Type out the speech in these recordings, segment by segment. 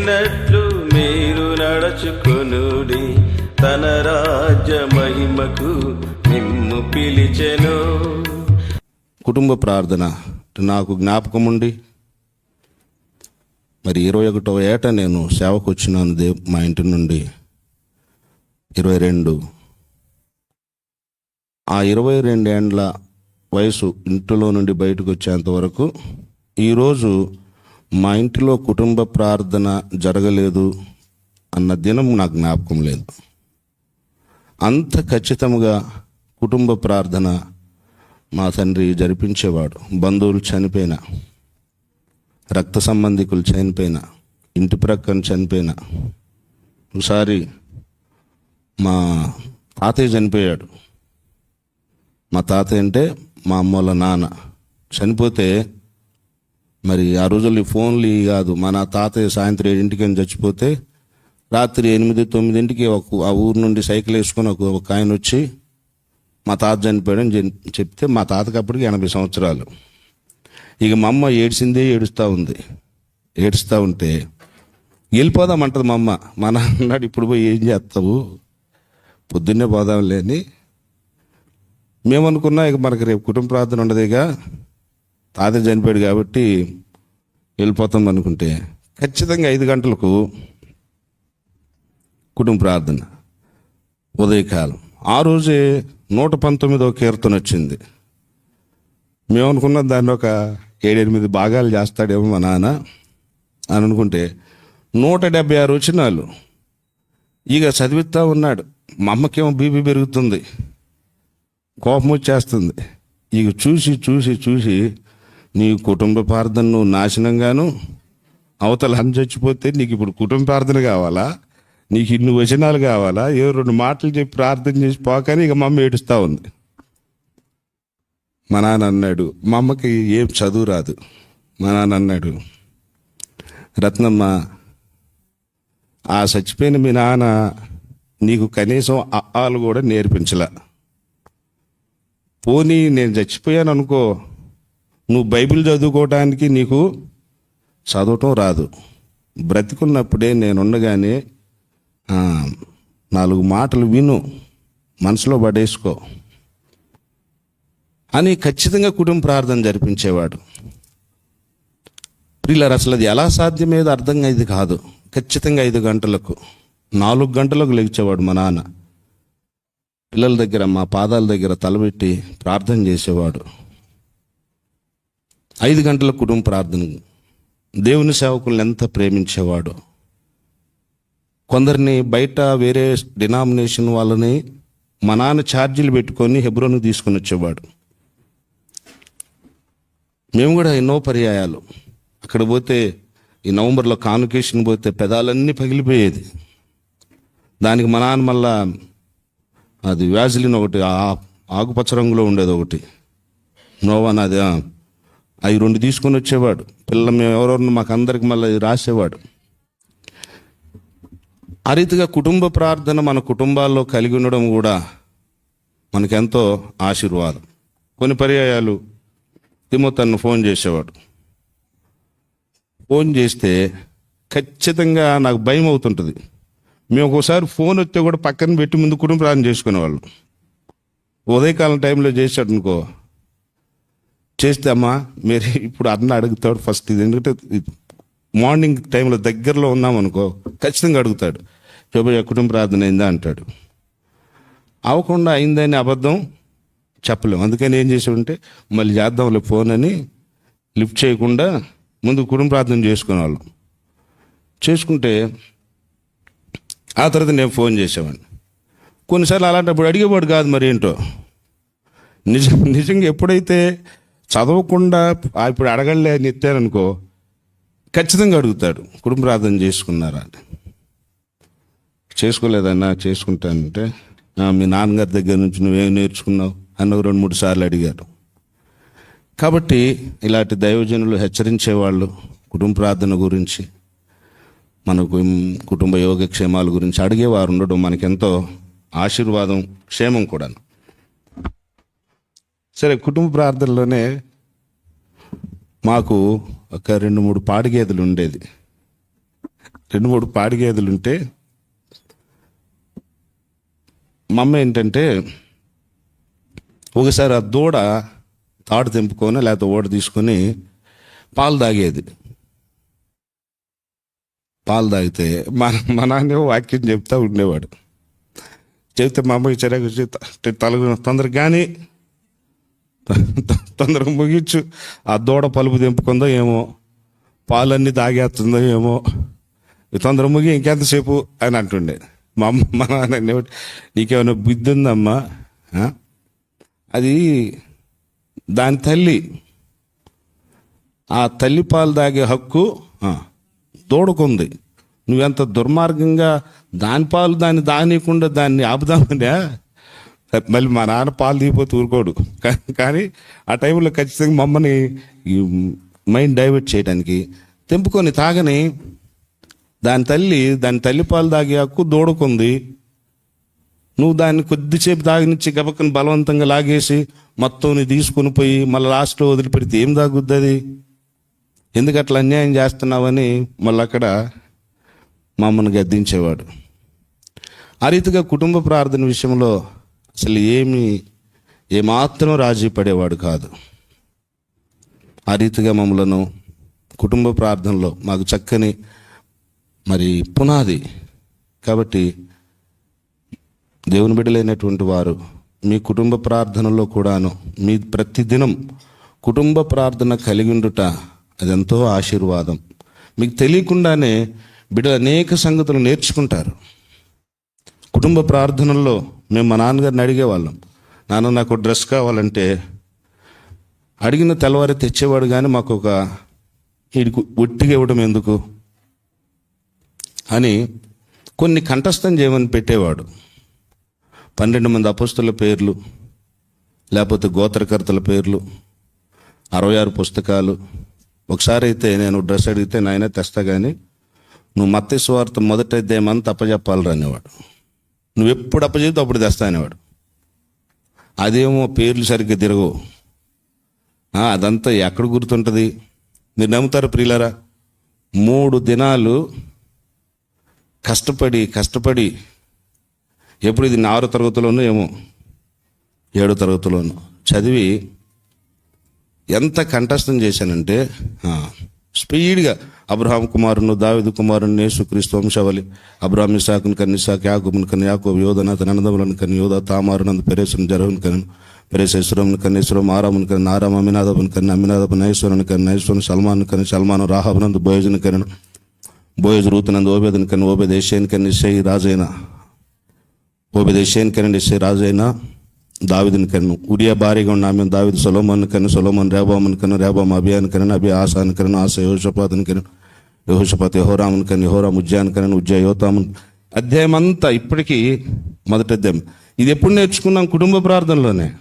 నడిచినట్లు మీరు నడచుకొనుడి. తన రాజ్య మహిమకు నిమ్ము పిలిచెను. కుటుంబ ప్రార్థన నాకు జ్ఞాపకం ఉండి మరి ఇరవై ఒకటో ఏట నేను సేవకు వచ్చినాను దేవ్ మా ఇంటి నుండి. ఇరవై రెండు. ఆ ఇరవై రెండేండ్ల వయసు ఇంటిలో నుండి బయటకు వచ్చేంత వరకు ఈరోజు మా ఇంటిలో కుటుంబ ప్రార్థన జరగలేదు అన్న దినం నాకు జ్ఞాపకం లేదు. అంత ఖచ్చితంగా కుటుంబ ప్రార్థన మా తండ్రి జరిపించేవాడు. బంధువులు చనిపోయిన రక్త సంబంధికులు చనిపోయిన ఇంటి ప్రక్కన చనిపోయిన ఒకసారి మా తాతయ్య చనిపోయాడు. మా తాతయ్య అంటే మా అమ్మ వాళ్ళ నాన్న. చనిపోతే మరి ఆ రోజుల్లో ఫోన్లు కాదు. మన తాతయ్య సాయంత్రం ఏడింటికి అని చచ్చిపోతే రాత్రి ఎనిమిది తొమ్మిదింటికి ఒక ఆ ఊరు నుండి సైకిల్ వేసుకొని ఒక ఒక ఆయన వచ్చి మా తాత చనిపోయాడని చెప్తే మా తాతకి అప్పటికి ఎనభై సంవత్సరాలు. ఇక మా అమ్మ ఏడ్చిందే ఏడుస్తూ ఉంది. ఏడుస్తూ ఉంటే వెళ్ళిపోదామంటది మా అమ్మ. మా అన్నాడు ఇప్పుడు పోయి ఏం చేస్తావు? పొద్దున్నే పోదాంలే అని. మేమనుకున్నా ఇక మనకి రేపు కుటుంబ ప్రార్థన ఉండదుగా తాత చనిపోయాడు కాబట్టి వెళ్ళిపోతాం అనుకుంటే ఖచ్చితంగా ఐదు గంటలకు కుటుంబ ప్రార్థన ఉదయకాలం. ఆ రోజే నూట పంతొమ్మిదో కీర్తన వచ్చింది మేము అనుకున్న దాన్ని ఒక ఏడెనిమిది భాగాలు చేస్తాడేమో మా నాన్న అని అనుకుంటే నూట డెబ్బై ఆరు వచ్చినాలు ఇక చదివిస్తా ఉన్నాడు. మా అమ్మకేమో బీపీ పెరుగుతుంది. కోపం వచ్చేస్తుంది. ఇక చూసి చూసి చూసి నీ కుటుంబ ప్రార్థన నువ్వు నాశనంగాను అవతల అని చచ్చిపోతే నీకు ఇప్పుడు కుటుంబ ప్రార్థన కావాలా? నీకు ఇన్ని వచనాలు కావాలా? ఏ రెండు మాటలు చెప్పి ప్రార్థన చేసి పోకని ఇక మమ్మ ఏడుస్తూ ఉంది. మా నాన్న అన్నాడు మా అమ్మకి ఏం చదువు రాదు. మా నాన్న అన్నాడు రత్నమ్మ ఆ చచ్చిపోయిన మీ నాన్న నీకు కనీసం అఆలు కూడా నేర్పించలా. పోనీ నేను చచ్చిపోయాను అనుకో నువ్వు బైబిల్ చదువుకోవడానికి నీకు చదవటం రాదు. బ్రతికున్నప్పుడే నేనుండగానే నాలుగు మాటలు విను మనసులో పడేసుకో అని ఖచ్చితంగా కుటుంబ ప్రార్థన జరిపించేవాడు. ప్రియులారు అసలు అది ఎలా సాధ్యమేదో అర్థం ఇది కాదు. ఖచ్చితంగా ఐదు గంటలకు నాలుగు గంటలకు లేచేవాడు మా నాన్న. పిల్లల దగ్గర మా పాదాల దగ్గర తలబెట్టి ప్రార్థన చేసేవాడు. ఐదు గంటల కుటుంబ ప్రార్థన. దేవుని సేవకులను ఎంత ప్రేమించేవాడు. కొందరిని బయట వేరే డినామినేషన్ వాళ్ళని మా నాన్న ఛార్జీలు పెట్టుకొని హెబ్రోన్కి తీసుకొని వచ్చేవాడు. మేము కూడా ఎన్నో పర్యాయాలు. అక్కడ పోతే ఈ నవంబర్లో కాన్వకేషన్ పోతే పెదాలన్నీ పగిలిపోయేది. దానికి మా నాన్న మళ్ళా అది వ్యాజిలిన్ ఒకటి ఆకుపచ్చ రంగులో ఉండేది ఒకటి. నోవా నాది అవి రెండు తీసుకొని వచ్చేవాడు. పిల్లలు మేము ఎవరెవరిని మాకు అందరికి మళ్ళీ రాసేవాడు. ఆ రీతిగా కుటుంబ ప్రార్థన మన కుటుంబాల్లో కలిగి ఉండడం కూడా మనకెంతో ఆశీర్వాదం. కొన్ని పర్యాయాలు తిమోతన్ను ఫోన్ చేసేవాడు. ఫోన్ చేస్తే ఖచ్చితంగా నాకు భయం అవుతుంటుంది. మేము ఒక్కోసారి ఫోన్ వస్తే కూడా పక్కన పెట్టి ముందు కుటుంబ ప్రార్థన చేసుకునేవాళ్ళం. ఉదయకాలం టైంలో చేశాడు అనుకో చేస్తామా మీరు ఇప్పుడు అన్న అడుగుతాడు ఫస్ట్. ఇది ఎందుకంటే మార్నింగ్ టైంలో దగ్గరలో ఉన్నామనుకో ఖచ్చితంగా అడుగుతాడు. శోభయ్య కుటుంబ ప్రార్థన అయిందా అంటాడు. అవ్వకుండా అయిందని అబద్ధం చెప్పలేము అందుకని ఏం చేసామంటే మళ్ళీ చేద్దాంలే ఫోన్ అని లిఫ్ట్ చేయకుండా ముందు కుటుంబ ప్రార్థన చేసుకునేవాళ్ళం. చేసుకుంటే ఆ తర్వాత నేను ఫోన్ చేసేవాడిని. కొన్నిసార్లు అలాంటప్పుడు అడిగేవాడు కాదు మరి ఏంటో. నిజం నిజంగా ఎప్పుడైతే చదవకుండా ఇప్పుడు అడగలే అని ఎత్తారనుకో ఖచ్చితంగా అడుగుతాడు కుటుంబ ప్రార్థన చేసుకున్నారా అని. చేసుకోలేదన్నా చేసుకుంటానంటే మీ నాన్నగారి దగ్గర నుంచి నువ్వేం నేర్చుకున్నావు? అన్న రెండు మూడు సార్లు అడిగారు. కాబట్టి ఇలాంటి దైవజనులు హెచ్చరించేవాళ్ళు కుటుంబ ప్రార్థన గురించి మనకు కుటుంబ యోగక్షేమాల గురించి అడిగేవారు ఉండడం మనకెంతో ఆశీర్వాదం క్షేమం కూడా సరే కుటుంబ ప్రార్థనలోనే మాకు ఒక రెండు మూడు పాడి గేదెలు ఉండేది. రెండు మూడు పాడి గేదెలు ఉంటే మా అమ్మ ఏంటంటే ఒకసారి ఆ దూడ తాడు తెంపుకొని లేకపోతే ఓడ తీసుకొని పాలు తాగేది. పాలు తాగితే మా మా నాన్న వాక్యం చెప్తా ఉండేవాడు. చెబితే మా అమ్మకి చిరాకు తల తొందరగా కానీ తొందరగా ముగించు ఆ దూడ పలుపు తెంపుకుందో ఏమో పాలన్నీ తాగేస్తుందో ఏమో తొందర ముగి ఇంకెంతసేపు అని అంటుండే. మా అమ్మ మా నాన్న నీకేమైనా బుద్ధి ఉందమ్మా? అది దాని తల్లి. ఆ తల్లి పాలు తాగే హక్కు దూడకుంది నువ్వెంత దుర్మార్గంగా దాని పాలు దాన్ని దానికుండా దాన్ని ఆపుదామనే? మళ్ళీ మా నాన్న పాలు దిగిపోతే ఊరుకోడు. కానీ ఆ టైంలో ఖచ్చితంగా మమ్మల్ని మైండ్ డైవర్ట్ చేయడానికి తెంపుకొని తాగని దాని తల్లి దాని తల్లి పాలు తాగే హక్కు దూడకుంది. నువ్వు దాన్ని కొద్దిసేపు తాగినిచ్చి గబక్కని బలవంతంగా లాగేసి మొత్తం తీసుకుని పోయి మళ్ళీ లాస్ట్లో వదిలిపెడితే ఏం తాగుద్ది అది? ఎందుకు అట్లా అన్యాయం చేస్తున్నావని మళ్ళీ అక్కడ మమ్మల్ని గద్దించేవాడు. ఆ రీతిగా కుటుంబ ప్రార్థన విషయంలో అసలు ఏమి ఏమాత్రం రాజీ పడేవాడు కాదు. ఆ రీతిగా మమ్మలను కుటుంబ ప్రార్థనలో మాకు చక్కని మరి పునాది. కాబట్టి దేవుని బిడ్డలైనటువంటి వారు మీ కుటుంబ ప్రార్థనలో కూడాను మీ ప్రతిదినం కుటుంబ ప్రార్థన కలిగి ఉండుట అదెంతో ఆశీర్వాదం. మీకు తెలియకుండానే బిడ్డలు అనేక సంగతులు నేర్చుకుంటారు. కుటుంబ ప్రార్థనల్లో మేము మా నాన్నగారిని అడిగేవాళ్ళం నాన్న నాకు డ్రెస్ కావాలంటే అడిగిన తెల్లవారి తెచ్చేవాడు కానీ మాకు ఒక వీడికి ఒట్టిగా ఇవ్వడం ఎందుకు? అని కొన్ని కంఠస్థం చేయమని పెట్టేవాడు. పన్నెండు మంది అపస్తుల పేర్లు లేకపోతే గోత్రకర్తల పేర్లు అరవై ఆరు పుస్తకాలు. ఒకసారి అయితే నేను డ్రెస్ అడిగితే నాయన తెస్తా కానీ నువ్వు మత్తి స్వార్థ మొదట దేమని తప్పచెప్పాలి అనేవాడు. నువ్వు ఎప్పుడు అప్పచెప్తే అప్పుడు తెస్తా అనేవాడు. అదేమో పేర్లు సరిగ్గా తిరగవు. అదంతా ఎక్కడ గుర్తుంటుంది? మీరు నమ్ముతారు ప్రియులరా? మూడు దినాలు కష్టపడి కష్టపడి ఎప్పుడు ఇది ఆరో తరగతిలోనూ ఏమో ఏడో తరగతిలోనూ చదివి ఎంత కంఠస్థం చేశానంటే స్పీడ్గా అబ్రహాం కుమారును దావిదు కుమారుని యేసుక్రీస్తు వంశవలి అబ్రహాం ఇసాకుని కని ఇసాక్ యాకుబుని కని యాకోబు యోధన తన అనందములను కని యోధ తామారునందు పెరేసును జరహుని కను పెరేసేశ్వరం కన్నేశ్వరం ఆరాముని కని ఆరామ అమినాదపుని కన్ని అమినాదపు నైశ్వరుని కని నైశ్వరుని సల్మాన్ కని సల్మాను రాహబునందు బోయజుని కను బోయజ్ రూతునందు ఓబేదని కని ఓబేద్ ఏషియన్ కని ఇషై రాజైన ఓబేద్ ఏషియన్ కన్ని ఇషై రాజైన దావిదిని కన్ను ఉరియా భారీగా ఉన్న ఆమె దావిది సొలోమన్ కన్ను సొలోమన్ రేబామన్ కన్ను రేబామ్ అభియాన్ కన్ను అభి ఆసాన్ కన్ను ఆశ యోషపాతని కన్ను యహోషపాత్ యహోరాముని కానీ యహోరామ్ ఉజ్జయాన్ కానీ ఉజ్జయ యోతామున్ అధ్యాయం అంతా ఇప్పటికీ మొదటి అధ్యాయం. ఇది ఎప్పుడు నేర్చుకున్నాం? కుటుంబ ప్రార్థనలోనే.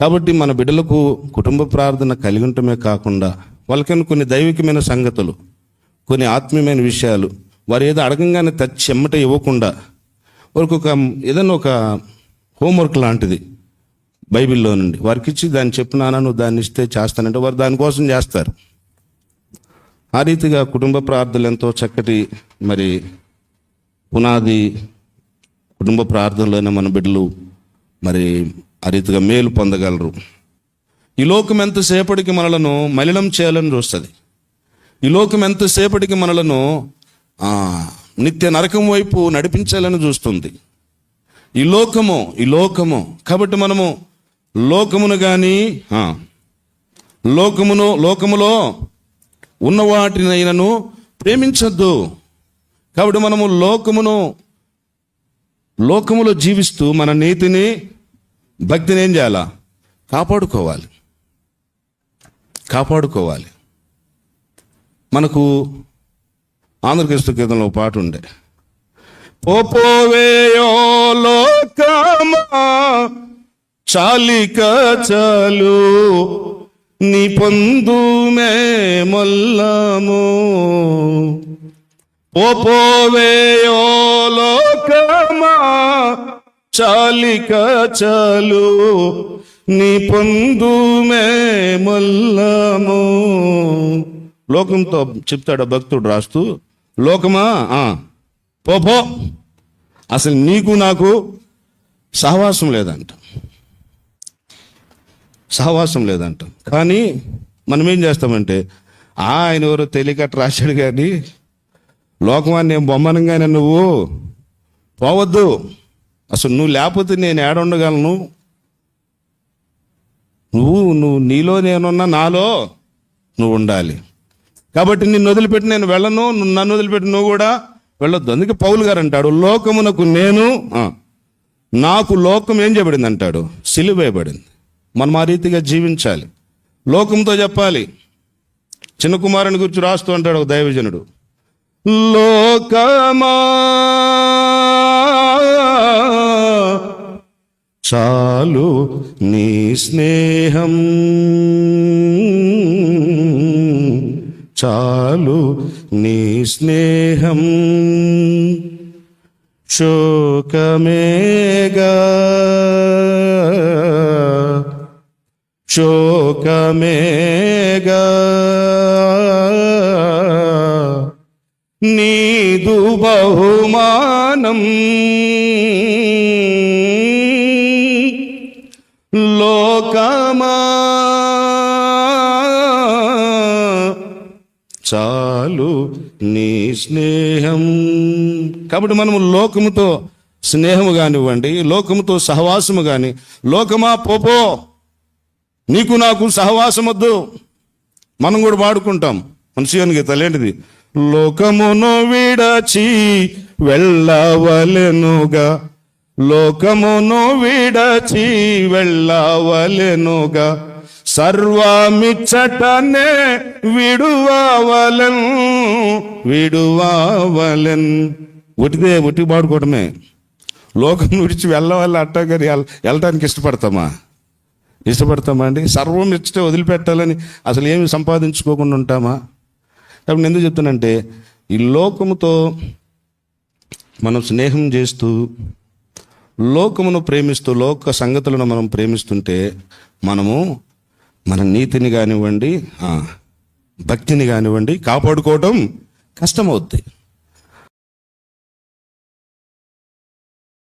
కాబట్టి మన బిడ్డలకు కుటుంబ ప్రార్థన కలిగి ఉండటమే కాకుండా వాళ్ళకైనా కొన్ని దైవికమైన సంగతులు కొన్ని ఆత్మీయమైన విషయాలు వారు ఏదో అడగంగానే తెచ్చి చెమ్మట ఇవ్వకుండా వారికి ఒక ఏదైనా ఒక హోంవర్క్ లాంటిది బైబిల్లో నుండి. వారికి ఇచ్చి దాన్ని చెప్పినానా నువ్వు దాన్ని ఇస్తే చేస్తానంటే వారు దానికోసం చేస్తారు. ఆ రీతిగా కుటుంబ ప్రార్థనలు ఎంతో చక్కటి మరి పునాది కుటుంబ ప్రార్థనలోనే మన బిడ్డలు మరి ఆ రీతిగా మేలు పొందగలరు. ఈ లోకం ఎంతసేపటికి మనలను మలినం చేయాలని చూస్తుంది. ఈ లోకం ఎంతసేపటికి మనలను నిత్య నరకం వైపు నడిపించాలని చూస్తుంది. ఈ లోకము ఈ లోకము. కాబట్టి మనము లోకమును కానీ లోకమును లోకములో ఉన్న వాటినైనను ప్రేమించొద్దు. కాబట్టి మనము లోకమును లోకములో జీవిస్తూ మన నీతిని భక్తిని ఏం చేయాలా? కాపాడుకోవాలి. కాపాడుకోవాలి. మనకు ఆంధ్రకేశ్వర కీర్తనలో పాట ఉండే. పోపోవేయో లోకమా చాలిక చాలు నీ పొందు మే మొల్లము పోపోవేయో చాలిక చాలు. నీ పొందు మొల్లము లోకంతో చెప్తాడు భక్తుడు రాస్తూ లోకమా? పోపో అసలు నీకు నాకు సహవాసం లేదంట. సహవాసం లేదంట. కానీ మనం ఏం చేస్తామంటే "ఆ, ఆయన ఎవరో తెలియకట్ట రాశాడు కానీ లోకమాన్ని నేను బొమ్మనంగానే నువ్వు? పోవద్దు. అసలు నువ్వు లేకపోతే నేను ఏడుండగలను. నువ్వు నువ్వు నీలో నేనున్నా నాలో నువ్వు ఉండాలి. కాబట్టి నిన్ను వదిలిపెట్టి నేను వెళ్ళను. నువ్వు నన్ను వదిలిపెట్టి నువ్వు కూడా వెళ్ళొద్దు. అందుకే పౌలు గారు అంటాడు లోకమునకు నేను నాకు లోకం ఏం చేయబడింది? అంటాడు సిలువేయబడింది మనం ఆ రీతిగా జీవించాలి. లోకంతో చెప్పాలి. చిన్న కుమారుని గురించి రాస్తూ అంటాడు ఒక దైవజనుడు. లోకమా చాలు నీ స్నేహం. చాలు నీ స్నేహం. శోకమేగా. శోకమేగా. నీదు బహుమానం. లోకమా. చాలు నీ స్నేహం. కాబట్టి మనము లోకముతో స్నేహము కానివ్వండి లోకముతో సహవాసము కాని లోకమా పోపో. నీకు నాకు సహవాసం వద్దు మనం కూడా వాడుకుంటాం. మనిషి గీత లేనిది లోకమును విడచి వెళ్ళవలెనుగా. లోకమును విడచి వెళ్ళవలెనుగా. సర్వమిచ్చటనే విడువవలెన్ విడువవలెన్. ఒటిదే ఒటి పాడుకోవడమే లోకం విడిచి వెళ్ళవాలి అట్టగాని వెళ్ళటానికి ఇష్టపడతామా? ఇష్టపడతామా అండి సర్వం ఇచ్చితే వదిలిపెట్టాలని అసలు ఏమి సంపాదించుకోకుండా ఉంటామా? కాబట్టి ఎందుకు చెప్తానంటే ఈ లోకముతో మనం స్నేహం చేస్తూ లోకమును ప్రేమిస్తూ లోక సంగతులను మనం ప్రేమిస్తుంటే మనము మన నీతిని కానివ్వండి భక్తిని కానివ్వండి కాపాడుకోవటం కష్టమవుద్ది.